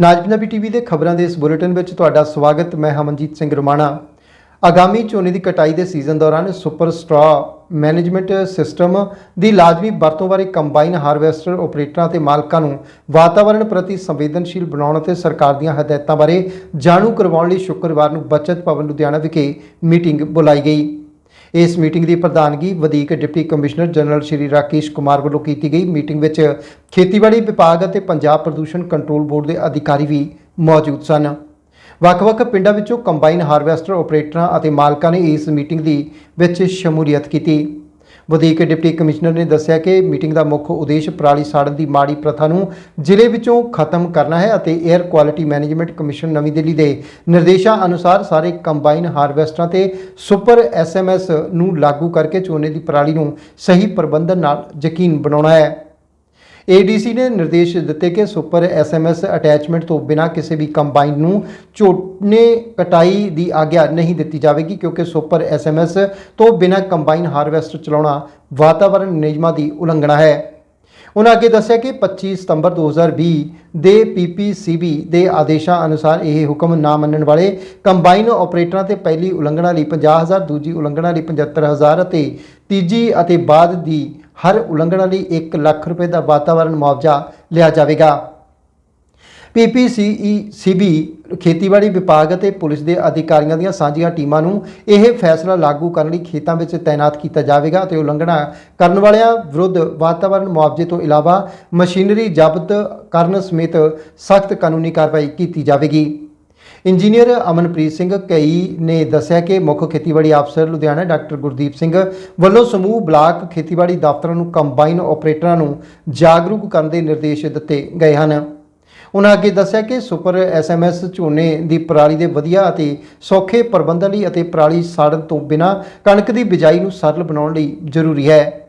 ਨਾਜ Punjabi TV ਦੇ ਖਬਰਾਂ ਦੇ ਇਸ ਬੁਲੇਟਿਨ ਵਿੱਚ ਤੁਹਾਡਾ ਸਵਾਗਤ, ਮੈਂ ਹਮਨਜੀਤ ਸਿੰਘ ਰਮਾਣਾ। ਆਗਾਮੀ ਝੋਨੇ ਦੀ ਕਟਾਈ ਦੇ ਸੀਜ਼ਨ ਦੌਰਾਨ ਸੁਪਰ ਸਟਰਾ ਮੈਨੇਜਮੈਂਟ ਸਿਸਟਮ ਦੀ ਲਾਜ਼ਮੀ ਵਰਤੋਂ ਬਾਰੇ ਕੰਬਾਈਨ ਹਾਰਵੈਸਟਰ ਆਪਰੇਟਰਾਂ ਤੇ ਮਾਲਕਾਂ ਨੂੰ ਵਾਤਾਵਰਣ ਪ੍ਰਤੀ ਸੰਵੇਦਨਸ਼ੀਲ ਬਣਾਉਣ ਅਤੇ ਸਰਕਾਰ ਦੀਆਂ ਹਦਾਇਤਾਂ ਬਾਰੇ ਜਾਣੂ ਕਰਵਾਉਣ ਲਈ ਸ਼ੁੱਕਰਵਾਰ ਨੂੰ ਬਚਤ ਭਵਨ ਲੁਧਿਆਣਾ ਵਿਖੇ ਮੀਟਿੰਗ ਬੁਲਾਈ ਗਈ। ਇਸ ਮੀਟਿੰਗ ਦੀ ਪ੍ਰਧਾਨਗੀ ਵਧੀਕ deputy commissioner general Shri Rakesh Kumar ਵੱਲੋਂ ਕੀਤੀ ਗਈ। ਮੀਟਿੰਗ ਵਿੱਚ ਖੇਤੀਬਾੜੀ ਵਿਭਾਗ ਅਤੇ ਪੰਜਾਬ ਪ੍ਰਦੂਸ਼ਣ ਕੰਟਰੋਲ ਬੋਰਡ ਦੇ ਅਧਿਕਾਰੀ ਵੀ ਮੌਜੂਦ ਸਨ। ਵੱਖ-ਵੱਖ ਪਿੰਡਾਂ ਵਿੱਚੋਂ ਕੰਬਾਈਨ ਹਾਰਵੈਸਟਰ, ਆਪਰੇਟਰਾਂ ਅਤੇ ਮਾਲਕਾਂ ਨੇ ਇਸ ਮੀਟਿੰਗ ਦੀ ਵਿੱਚ ਸ਼ਮੂਲੀਅਤ ਕੀਤੀ। ਵਧੀਕ ਡਿਪਟੀ ਕਮਿਸ਼ਨਰ ਨੇ ਦੱਸਿਆ ਕਿ ਮੀਟਿੰਗ ਦਾ ਮੁੱਖ ਉਦੇਸ਼ ਪਰਾਲੀ ਸਾੜਨ ਦੀ ਮਾੜੀ ਪ੍ਰਥਾ ਨੂੰ ਜ਼ਿਲ੍ਹੇ ਵਿੱਚੋਂ ਖਤਮ ਕਰਨਾ ਹੈ ਅਤੇ 에ਅਰ ਕੁਆਲਿਟੀ ਮੈਨੇਜਮੈਂਟ ਕਮਿਸ਼ਨ ਨਵੀਂ ਦਿੱਲੀ ਦੇ ਨਿਰਦੇਸ਼ਾਂ ਅਨੁਸਾਰ ਸਾਰੇ ਕੰਬਾਈਨ ਹਾਰਵੈਸਟਰਾਂ ਤੇ ਸੁਪਰ ਐਸਐਮਐਸ ਨੂੰ ਲਾਗੂ ਕਰਕੇ ਝੋਨੇ ਦੀ ਪਰਾਲੀ ਨੂੰ ਸਹੀ ਪ੍ਰਬੰਧਨ ਨਾਲ ਯਕੀਨ ਬਣਾਉਣਾ ਹੈ। ਏਡੀਸੀ ਨੇ ਨਿਰਦੇਸ਼ ਦਿੱਤੇ ਕਿ ਸੁਪਰ ਐਸਐਮਐਸ ਅਟੈਚਮੈਂਟ ਤੋਂ ਬਿਨਾਂ ਕਿਸੇ ਵੀ ਕੰਬਾਈਨ ਨੂੰ ਝੋਨੇ ਕਟਾਈ ਦੀ ਆਗਿਆ ਨਹੀਂ ਦਿੱਤੀ ਜਾਵੇਗੀ, ਕਿਉਂਕਿ ਸੁਪਰ ਐਸਐਮਐਸ ਤੋਂ ਬਿਨਾਂ ਕੰਬਾਈਨ ਹਾਰਵੈਸਟਰ ਚਲਾਉਣਾ ਵਾਤਾਵਰਣ ਨਿਯਮਾਂ ਦੀ ਉਲੰਘਣਾ ਹੈ। ਉਹਨਾਂ ਅੱਗੇ ਦੱਸਿਆ ਕਿ 25 ਸਤੰਬਰ 2020 ਦੇ ਪੀਪੀਸੀਬੀ ਦੇ ਆਦੇਸ਼ਾਂ ਅਨੁਸਾਰ ਇਹ ਹੁਕਮ ਨਾ ਮੰਨਣ ਵਾਲੇ ਕੰਬਾਈਨ ਆਪਰੇਟਰਾਂ ਤੇ ਪਹਿਲੀ ਉਲੰਘਣਾ ਲਈ 50000 ਦੂਜੀ ਉਲੰਘਣਾ ਲਈ 75000 ਅਤੇ ਤੀਜੀ ਅਤੇ ਬਾਅਦ ਦੀ ਹਰ ਉਲੰਘਣਾ ਲਈ 1 ਲੱਖ ਰੁਪਏ ਦਾ ਵਾਤਾਵਰਣ ਮੁਆਵਜ਼ਾ ਲਿਆ ਜਾਵੇਗਾ। ਪੀਪੀਸੀਈਸੀਬੀ ਖੇਤੀਬਾੜੀ ਵਿਭਾਗ ਅਤੇ ਪੁਲਿਸ ਦੇ ਅਧਿਕਾਰੀਆਂ ਦੀਆਂ ਸਾਂਝੀਆਂ ਟੀਮਾਂ ਨੂੰ ਇਹ ਫੈਸਲਾ ਲਾਗੂ ਕਰਨ ਲਈ ਖੇਤਾਂ ਵਿੱਚ ਤਾਇਨਾਤ ਕੀਤਾ ਜਾਵੇਗਾ ਅਤੇ ਉਲੰਘਣਾ ਕਰਨ ਵਾਲਿਆਂ ਵਿਰੁੱਧ ਵਾਤਾਵਰਣ ਮੁਆਵਜ਼ੇ ਤੋਂ ਇਲਾਵਾ ਮਸ਼ੀਨਰੀ ਜ਼ਬਤ ਕਰਨ ਸਮੇਤ ਸਖਤ ਕਾਨੂੰਨੀ ਕਾਰਵਾਈ ਕੀਤੀ ਜਾਵੇਗੀ। ਇੰਜੀਨੀਅਰ ਅਮਨਪ੍ਰੀਤ ਸਿੰਘ ਕਈ ਨੇ ਦੱਸਿਆ ਕਿ ਮੁੱਖ ਖੇਤੀਬਾੜੀ ਅਫਸਰ ਲੁਧਿਆਣਾ ਡਾਕਟਰ ਗੁਰਦੀਪ ਸਿੰਘ ਵੱਲੋਂ ਸਮੂਹ ਬਲਾਕ ਖੇਤੀਬਾੜੀ ਦਫ਼ਤਰਾਂ ਨੂੰ ਕੰਬਾਈਨ ਆਪਰੇਟਰਾਂ ਨੂੰ ਜਾਗਰੂਕ ਕਰਨ ਦੇ ਨਿਰਦੇਸ਼ ਦਿੱਤੇ ਗਏ ਹਨ। ਉਹਨਾਂ ਅੱਗੇ ਦੱਸਿਆ ਕਿ ਸੁਪਰ ਐਸਐਮਐਸ ਝੋਨੇ ਦੀ ਪਰਾਲੀ ਦੇ ਵਧੀਆ ਅਤੇ ਸੌਖੇ ਪ੍ਰਬੰਧਨ ਲਈ ਅਤੇ ਪਰਾਲੀ ਸਾੜਨ ਤੋਂ ਬਿਨਾਂ ਕਣਕ ਦੀ ਬਿਜਾਈ ਨੂੰ ਸਰਲ ਬਣਾਉਣ ਲਈ ਜ਼ਰੂਰੀ ਹੈ।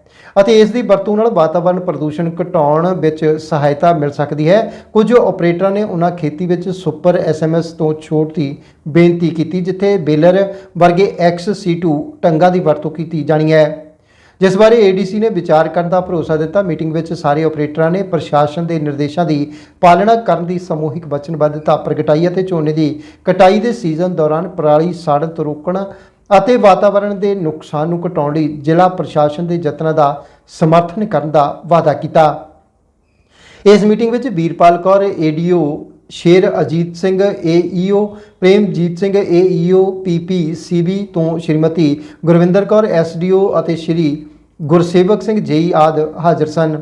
ਅਤੇ ਇਸ ਦੀ ਵਰਤੋਂ ਨਾਲ ਵਾਤਾਵਰਣ ਪ੍ਰਦੂਸ਼ਣ ਘਟਾਉਣ ਵਿੱਚ ਸਹਾਇਤਾ ਮਿਲ ਸਕਦੀ ਹੈ। ਕੁਝ ਆਪਰੇਟਰਾਂ ਨੇ ਉਹਨਾਂ ਖੇਤੀ ਵਿੱਚ ਸੁਪਰ ਐਸਐਮਐਸ ਤੋਂ ਛੋਟ ਦੀ ਬੇਨਤੀ ਕੀਤੀ, ਜਿੱਥੇ ਬੇਲਰ ਵਰਗੇ XC2 ਟੰਗਾਂ ਦੀ ਵਰਤੋਂ ਕੀਤੀ ਜਾਣੀ ਹੈ। ਜਿਸ ਬਾਰੇ ਏਡੀਸੀ ਨੇ ਵਿਚਾਰ ਕਰਨ ਦਾ ਭਰੋਸਾ ਦਿੱਤਾ। ਮੀਟਿੰਗ ਵਿੱਚ ਸਾਰੇ ਆਪਰੇਟਰਾਂ ਨੇ ਪ੍ਰਸ਼ਾਸਨ ਦੇ ਨਿਰਦੇਸ਼ਾਂ ਦੀ ਪਾਲਣਾ ਕਰਨ ਦੀ ਸਮੂਹਿਕ ਵਚਨਬੱਧਤਾ ਪ੍ਰਗਟਾਈ ਅਤੇ ਝੋਨੇ ਦੀ ਕਟਾਈ ਦੇ ਸੀਜ਼ਨ ਦੌਰਾਨ ਪਰਾਲੀ ਸਾੜਨ ਤੋਂ ਰੋਕਣ ਅਤੇ ਵਾਤਾਵਰਣ ਦੇ ਨੁਕਸਾਨ ਨੂੰ ਘਟਾਉਣ ਲਈ ਜ਼ਿਲ੍ਹਾ ਪ੍ਰਸ਼ਾਸਨ ਦੇ ਯਤਨਾਂ ਦਾ ਸਮਰਥਨ ਕਰਨ ਦਾ ਵਾਅਦਾ ਕੀਤਾ। ਇਸ ਮੀਟਿੰਗ ਵਿੱਚ ਵੀਰਪਾਲ ਕੌਰ, ਏਡੀਓ ਸ਼ੇਰ ਅਜੀਤ ਸਿੰਘ, ਏਈਓ ਪ੍ਰੇਮਜੀਤ ਸਿੰਘ, ਏਈਓ ਪੀਪੀਸੀਬੀ ਤੋਂ ਸ਼੍ਰੀਮਤੀ ਗੁਰਵਿੰਦਰ ਕੌਰ, ਐਸਡੀਓ ਅਤੇ ਸ਼੍ਰੀ ਗੁਰਸੇਵਕ ਸਿੰਘ ਜੇਈ ਆਦ ਹਾਜ਼ਰ ਸਨ।